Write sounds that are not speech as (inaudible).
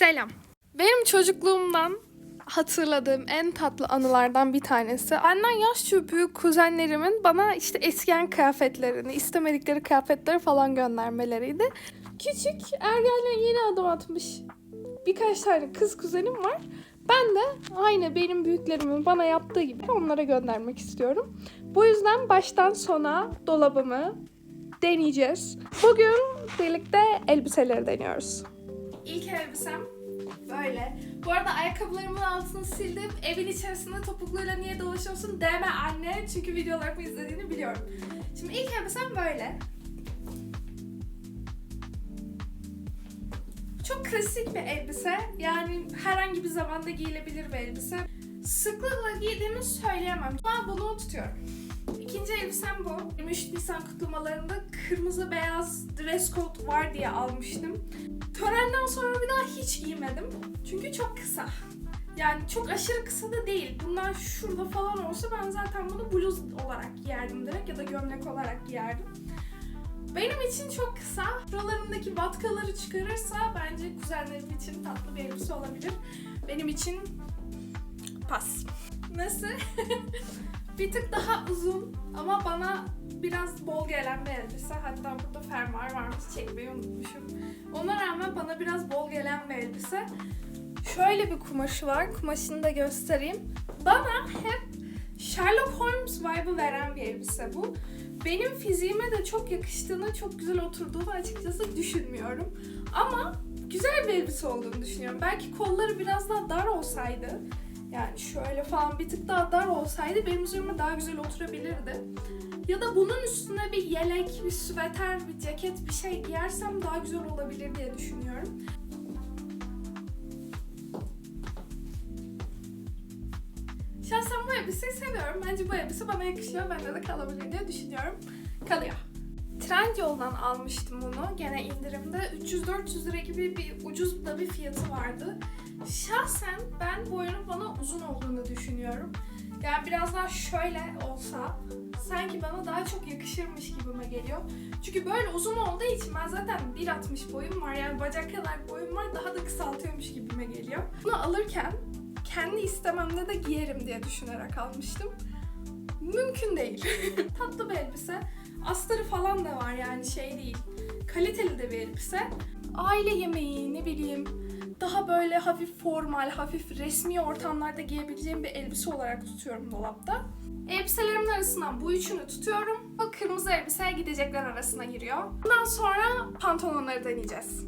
Selam. Benim çocukluğumdan hatırladığım en tatlı anılardan bir tanesi. Benden yaşça büyük kuzenlerimin bana işte eskiyen kıyafetlerini, istemedikleri kıyafetleri falan göndermeleriydi. Küçük ergenliğe yeni adım atmış birkaç tane kız kuzenim var. Ben de aynı benim büyüklerimin bana yaptığı gibi onlara göndermek istiyorum. Bu yüzden baştan sona dolabımı deneyeceğiz. Bugün birlikte elbiseleri deniyoruz. İlk elbisem böyle. Bu arada ayakkabılarımın altını sildim. Evin içerisinde topukluyla niye dolaşıyorsun deme anne. Çünkü videolarımı izlediğini biliyorum. Şimdi ilk elbisem böyle. Çok klasik bir elbise. Yani herhangi bir zamanda giyilebilir bir elbise. Sıklıkla giydiğimi söyleyemem. Ama bunu tutuyorum. İkinci elbisem bu. 23 Nisan kutlamalarında kırmızı beyaz dress code var diye almıştım. Törenden sonra bir daha hiç giymedim. Çünkü çok kısa. Yani çok aşırı kısa da değil. Bunlar şurada falan olsa ben zaten bunu bluz olarak giyerdim direkt ya da gömlek olarak giyerdim. Benim için çok kısa. Şuralarındaki vatkaları çıkarırsa bence kuzenlerim için tatlı bir elbise olabilir. Benim için pas. Nasıl? (laughs) bir tık daha uzun ama bana biraz bol gelen bir elbise. Hatta burada fermuar varmış çekmeyi unutmuşum. Ona rağmen bana biraz bol gelen bir elbise. Şöyle bir kumaşı var. Kumaşını da göstereyim. Bana hep Sherlock Holmes vibe'ı veren bir elbise bu. Benim fiziğime de çok yakıştığını, çok güzel oturduğunu açıkçası düşünmüyorum. Ama güzel bir elbise olduğunu düşünüyorum. Belki kolları biraz daha dar olsaydı, yani şöyle falan bir tık daha dar olsaydı benim üzerime daha güzel oturabilirdi. Ya da bunun üstüne bir yelek, bir süveter, bir ceket, bir şey giyersem daha güzel olabilir diye düşünüyorum. Şahsen bu elbiseyi seviyorum. Bence bu elbise bana yakışıyor. Bende de kalabilir diye düşünüyorum. Kalıyor. Trendyol'dan almıştım bunu. Gene indirimde. 300-400 lira gibi bir ucuz da bir fiyatı vardı. Şahsen ben boyunun bana uzun olduğunu düşünüyorum. Yani biraz daha şöyle olsa sanki bana daha çok yakışırmış gibime geliyor. Çünkü böyle uzun olduğu için ben zaten 1.60 boyum var. Yani bacak kadar boyum var. Daha da kısaltıyormuş gibime geliyor. Bunu alırken kendi istememde de giyerim diye düşünerek almıştım. Mümkün değil. (laughs) Tatlı bir elbise. Astarı falan da var yani şey değil. Kaliteli de bir elbise. Aile yemeği ne bileyim daha böyle hafif formal, hafif resmi ortamlarda giyebileceğim bir elbise olarak tutuyorum dolapta. Elbiselerimin arasından bu üçünü tutuyorum. Bu kırmızı elbise gidecekler arasına giriyor. Bundan sonra pantolonları deneyeceğiz.